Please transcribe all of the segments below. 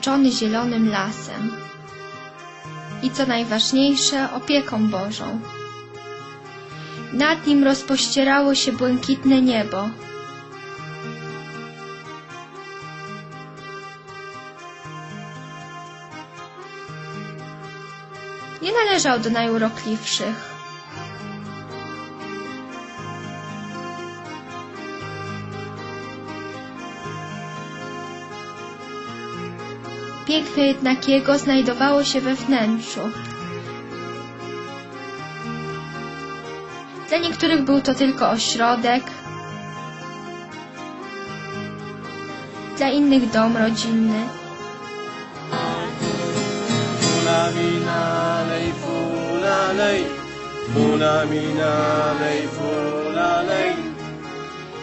otoczony zielonym lasem. I co najważniejsze, opieką Bożą. Nad nim rozpościerało się błękitne niebo. Nie należał do najurokliwszych. Piękno jednak jego znajdowało się we wnętrzu. Dla niektórych był to tylko ośrodek, dla innych dom rodzinny.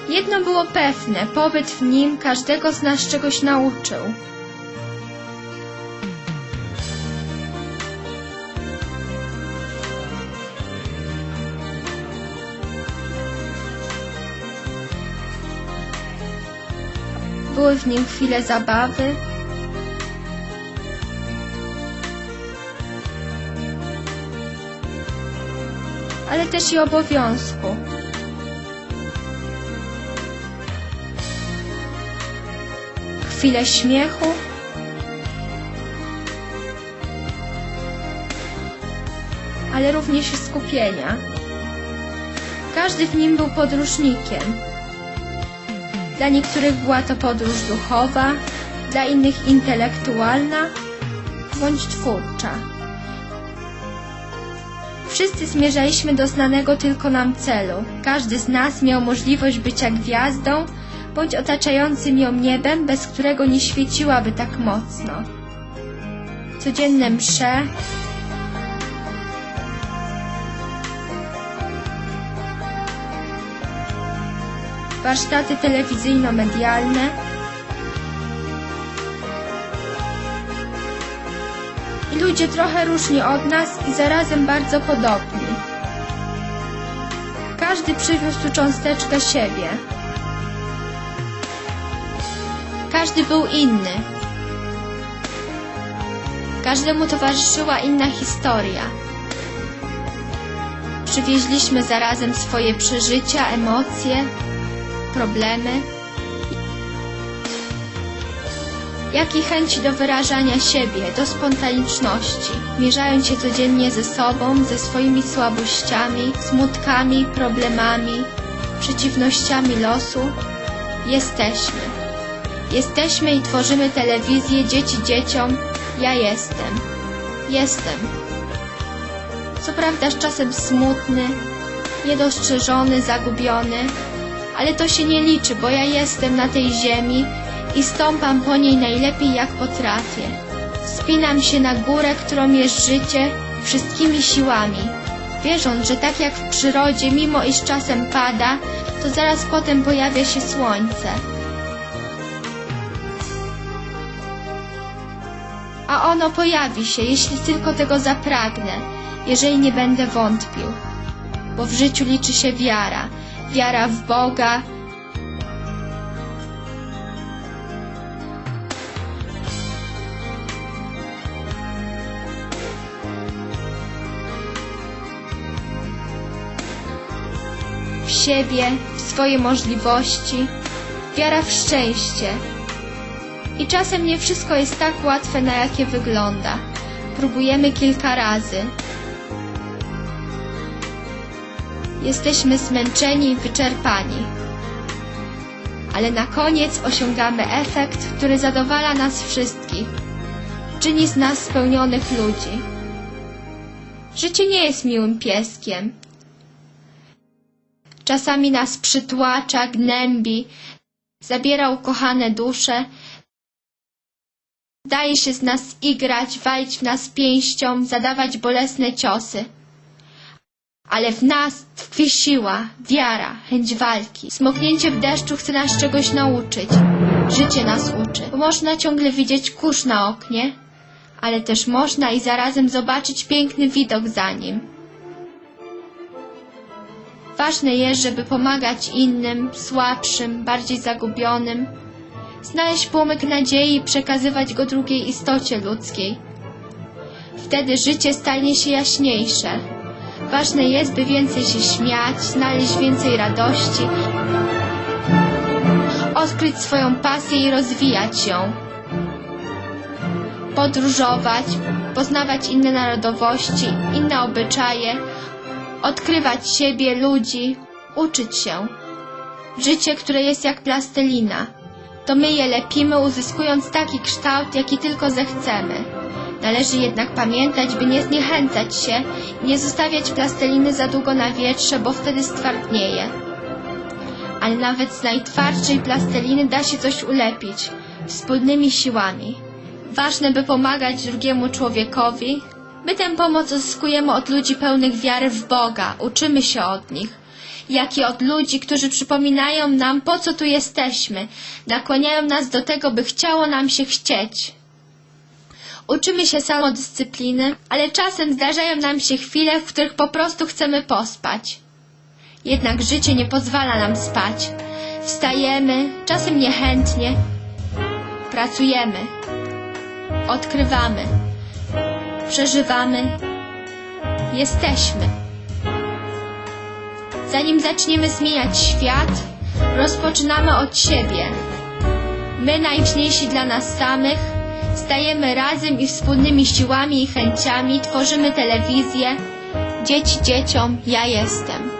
Jedno było pewne, pobyt w nim każdego z nas czegoś nauczył. Były w nim chwile zabawy, ale też i obowiązku. chwilę śmiechu, ale również i skupienia. Każdy w nim był podróżnikiem. Dla niektórych była to podróż duchowa, dla innych intelektualna bądź twórcza. Wszyscy zmierzaliśmy do znanego tylko nam celu. Każdy z nas miał możliwość bycia gwiazdą, bądź otaczającym ją niebem, bez którego nie świeciłaby tak mocno. Codzienne msze, warsztaty telewizyjno-medialne, ludzie trochę różni od nas i zarazem bardzo podobni. Każdy przywiózł tu cząsteczkę siebie. Każdy był inny. Każdemu towarzyszyła inna historia. Przywieźliśmy zarazem swoje przeżycia, emocje, problemy, jak i chęci do wyrażania siebie, do spontaniczności, mierzając się codziennie ze sobą, ze swoimi słabościami, smutkami, problemami, przeciwnościami losu. Jesteśmy. Jesteśmy i tworzymy telewizję Dzieci Dzieciom. Ja jestem. Jestem. Co prawda z czasem smutny, niedostrzeżony, zagubiony, ale to się nie liczy, bo ja jestem na tej ziemi i stąpam po niej najlepiej jak potrafię. Wspinam się na górę, którą jest życie, wszystkimi siłami, wierząc, że tak jak w przyrodzie, mimo iż czasem pada, to zaraz potem pojawia się słońce. a ono pojawi się, jeśli tylko tego zapragnę, jeżeli nie będę wątpił. Bo w życiu liczy się wiara, wiara w Boga. W siebie, w swoje możliwości, wiara w szczęście, i czasem nie wszystko jest tak łatwe, na jakie wygląda. Próbujemy kilka razy. Jesteśmy zmęczeni i wyczerpani. Ale na koniec osiągamy efekt, który zadowala nas wszystkich. Czyni z nas spełnionych ludzi. Życie nie jest miłym pieskiem. Czasami nas przytłacza, gnębi, zabiera ukochane dusze, Daje się z nas igrać, walić w nas pięścią, zadawać bolesne ciosy. Ale w nas tkwi siła, wiara, chęć walki. Smoknięcie w deszczu chce nas czegoś nauczyć. Życie nas uczy. Bo można ciągle widzieć kurz na oknie, ale też można i zarazem zobaczyć piękny widok za nim. Ważne jest, żeby pomagać innym, słabszym, bardziej zagubionym, znaleźć płomyk nadziei i przekazywać go drugiej istocie ludzkiej. Wtedy życie stanie się jaśniejsze. Ważne jest, by więcej się śmiać, znaleźć więcej radości, odkryć swoją pasję i rozwijać ją. Podróżować, poznawać inne narodowości, inne obyczaje, odkrywać siebie, ludzi, uczyć się. Życie, które jest jak plastelina. To my je lepimy, uzyskując taki kształt, jaki tylko zechcemy. Należy jednak pamiętać, by nie zniechęcać się nie zostawiać plasteliny za długo na wietrze, bo wtedy stwardnieje. Ale nawet z najtwardszej plasteliny da się coś ulepić wspólnymi siłami. Ważne, by pomagać drugiemu człowiekowi, my tę pomoc uzyskujemy od ludzi pełnych wiary w Boga, uczymy się od nich, jak i od ludzi, którzy przypominają nam, po co tu jesteśmy, nakłaniają nas do tego, by chciało nam się chcieć. Uczymy się samodyscypliny, ale czasem zdarzają nam się chwile, w których po prostu chcemy pospać. Jednak życie nie pozwala nam spać. Wstajemy, czasem niechętnie. Pracujemy. Odkrywamy. Przeżywamy. Jesteśmy. Zanim zaczniemy zmieniać świat, rozpoczynamy od siebie. My, najważniejsi dla nas samych, stajemy razem i wspólnymi siłami i chęciami tworzymy telewizję. Dzieci dzieciom, ja jestem.